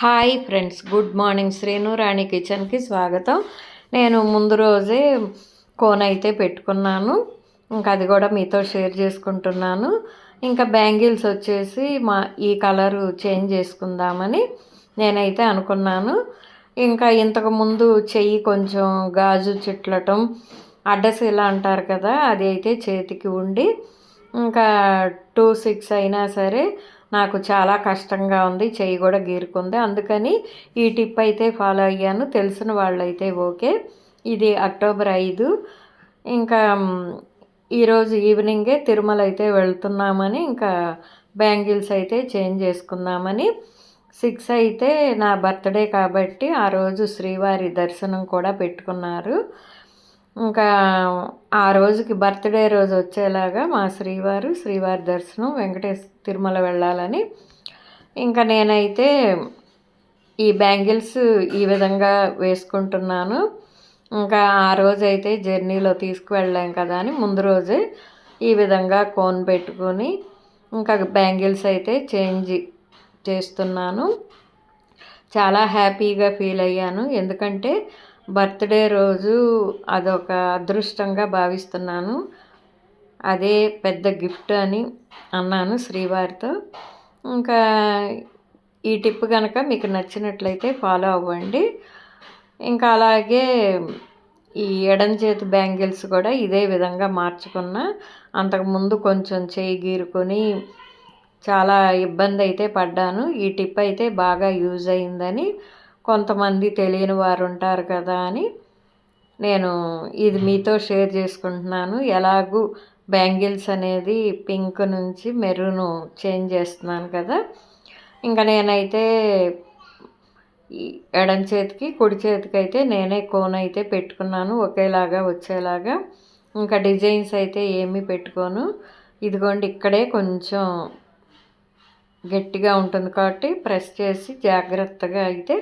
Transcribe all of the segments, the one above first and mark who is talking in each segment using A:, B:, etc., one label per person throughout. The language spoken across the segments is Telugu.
A: Hi friends good morning. Srinu Rani కిచెన్కి స్వాగతం. నేను ముందు రోజే కోన్ అయితే పెట్టుకున్నాను. ఇంకా అది కూడా మీతో షేర్ చేసుకుంటున్నాను. ఇంకా బ్యాంగిల్స్ వచ్చేసి మా ఈ కలరు చేంజ్ చేసుకుందామని నేనైతే అనుకున్నాను. ఇంకా ఇంతకు ముందు చెయ్యి కొంచెం గాజు చిట్లటం ఇలా అంటారు కదా అది అయితే చేతికి ఉండి ఇంకా టూ సిక్స్ అయినా సరే నాకు చాలా కష్టంగా ఉంది చెయ్యి కూడా గీరుకుంది. అందుకని ఈ టిప్ అయితే ఫాలో అయ్యాను. తెలిసిన వాళ్ళైతే ఓకే. ఇది అక్టోబర్ ఐదు. ఇంకా ఈరోజు ఈవినింగే తిరుమల అయితే వెళ్తున్నామని ఇంకా బ్యాంగిల్స్ అయితే చేంజ్ చేసుకుందామని. సిక్స్ అయితే నా బర్త్డే కాబట్టి ఆ రోజు శ్రీవారి దర్శనం కూడా పెట్టుకున్నారు. ఇంకా ఆ రోజుకి బర్త్డే రోజు వచ్చేలాగా మా శ్రీవారు శ్రీవారి దర్శనం వెంకటేశ్వర తిరుమల వెళ్ళాలని. ఇంకా నేనైతే ఈ బ్యాంగిల్స్ ఈ విధంగా వేసుకుంటున్నాను. ఇంకా ఆ రోజైతే జర్నీలో తీసుకువెళ్ళాం కదా అని ముందు రోజే ఈ విధంగా కోన్ పెట్టుకొని ఇంకా బ్యాంగిల్స్ అయితే చేంజ్ చేస్తున్నాను. చాలా హ్యాపీగా ఫీల్ అయ్యాను. ఎందుకంటే బర్త్డే రోజు అదొక అదృష్టంగా భావిస్తున్నాను. అదే పెద్ద గిఫ్ట్ అని అన్నాను శ్రీవారితో. ఇంకా ఈ టిప్ కనుక మీకు నచ్చినట్లయితే ఫాలో అవ్వండి. ఇంకా అలాగే ఈ ఎడం చేతి బ్యాంగిల్స్ కూడా ఇదే విధంగా మార్చుకున్న. అంతకుముందు కొంచెం చేయి గీరుకొని చాలా ఇబ్బంది అయితే పడ్డాను. ఈ టిప్ అయితే బాగా యూజ్ అయిందని కొంతమంది తెలియని వారు ఉంటారు కదా అని నేను ఇది మీతో షేర్ చేసుకుంటున్నాను. ఎలాగూ బ్యాంగిల్స్ అనేది పింక్ నుంచి మెరూన్ చేంజ్ చేస్తున్నాను కదా. ఇంకా నేనైతే ఎడం చేతికి కుడి చేతికి అయితే నేనే కోన్ అయితే పెట్టుకున్నాను ఒకేలాగా వచ్చేలాగా. ఇంకా డిజైన్స్ అయితే ఏమీ పెట్టుకోను. ఇదిగోండి ఇక్కడే కొంచెం గట్టిగా ఉంటుంది కాబట్టి ప్రెస్ చేసి జాగ్రత్తగా అయితే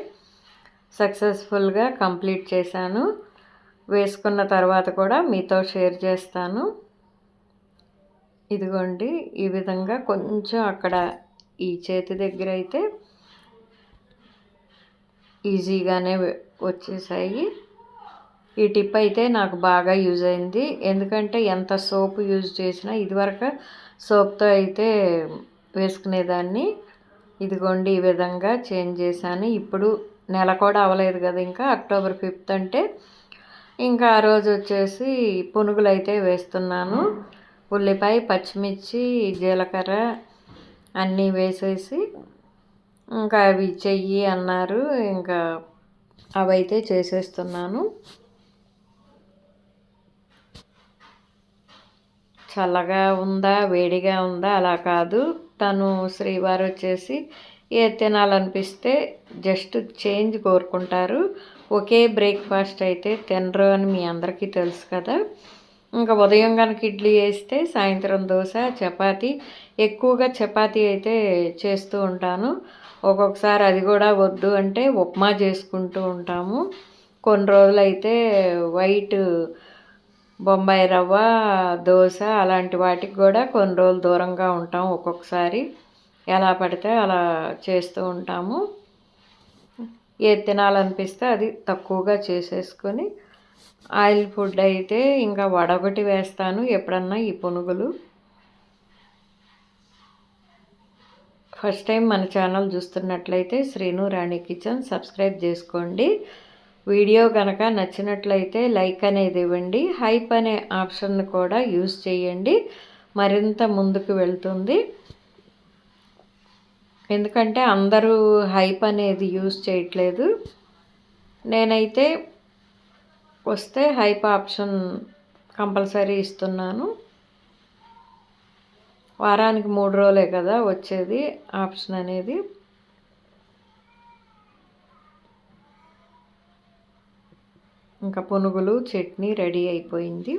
A: సక్సెస్ఫుల్గా కంప్లీట్ చేశాను. వేసుకున్న తర్వాత కూడా మీతో షేర్ చేస్తాను. ఇదిగోండి ఈ విధంగా కొంచెం అక్కడ ఈ చేతి దగ్గర అయితే ఈజీగానే వచ్చేసాయి. ఈ టిప్ అయితే నాకు బాగా యూజ్ అయింది. ఎందుకంటే ఎంత సోప్ యూజ్ చేసినా ఇదివరకు సోప్తో అయితే వేసుకునేదాన్ని. ఇదిగోండి ఈ విధంగా చేంజ్ చేశాను. ఇప్పుడు నెల కూడా అవ్వలేదు కదా ఇంకా అక్టోబర్ ఫిఫ్త్ అంటే ఇంకా ఆ రోజు వచ్చేసి పునుగులు అయితే వేస్తున్నాను. ఉల్లిపాయ పచ్చిమిర్చి జీలకర్ర అన్నీ వేసేసి ఇంకా అవి చెయ్యి అన్నారు. ఇంకా అవైతే చేసేస్తున్నాను. చల్లగా ఉందా వేడిగా ఉందా అలా కాదు. తను శ్రీవారు వచ్చేసి ఏ తినాలనిపిస్తే జస్ట్ చేంజ్ కోరుకుంటారు. ఒకే బ్రేక్ఫాస్ట్ అయితే తినరు అని మీ అందరికీ తెలుసు కదా. ఇంకా ఉదయం కనుక ఇడ్లీ వేస్తే సాయంత్రం దోశ చపాతీ. ఎక్కువగా చపాతీ అయితే చేస్తూ ఉంటాను. ఒక్కొక్కసారి అది కూడా వద్దు అంటే ఉప్మా చేసుకుంటూ ఉంటాము. కొన్ని రోజులు అయితే వైట్ బొంబాయి రవ్వ దోశ అలాంటి వాటికి కూడా కొన్ని రోజులు దూరంగా ఉంటాం ఒక్కొక్కసారి. ఎలా పడితే అలా చేస్తూ ఉంటాము. ఏది తినాలనిపిస్తే అది తక్కువగా చేసేసుకొని ఆయిల్ ఫుడ్ అయితే ఇంకా వడగొట్టి వేస్తాను ఎప్పుడన్నా ఈ పునుగులు. ఫస్ట్ టైం మన ఛానల్ చూస్తున్నట్లయితే శ్రీను రాణి కిచెన్ సబ్స్క్రైబ్ చేసుకోండి. వీడియో కనుక నచ్చినట్లయితే లైక్ అనేది ఇవ్వండి. హైప్ అనే ఆప్షన్ కూడా యూస్ చేయండి. మరింత ముందుకు వెళ్తుంది. ఎందుకంటే అందరూ హైప్ అనేది యూజ్ చేయట్లేదు. నేనైతే వస్తే హైప్ ఆప్షన్ కంపల్సరీ ఇస్తున్నాను. వారానికి మూడు రోజులే కదా వచ్చేది ఆప్షన్ అనేది. ఇంకా పునుగులు చట్నీ రెడీ అయిపోయింది.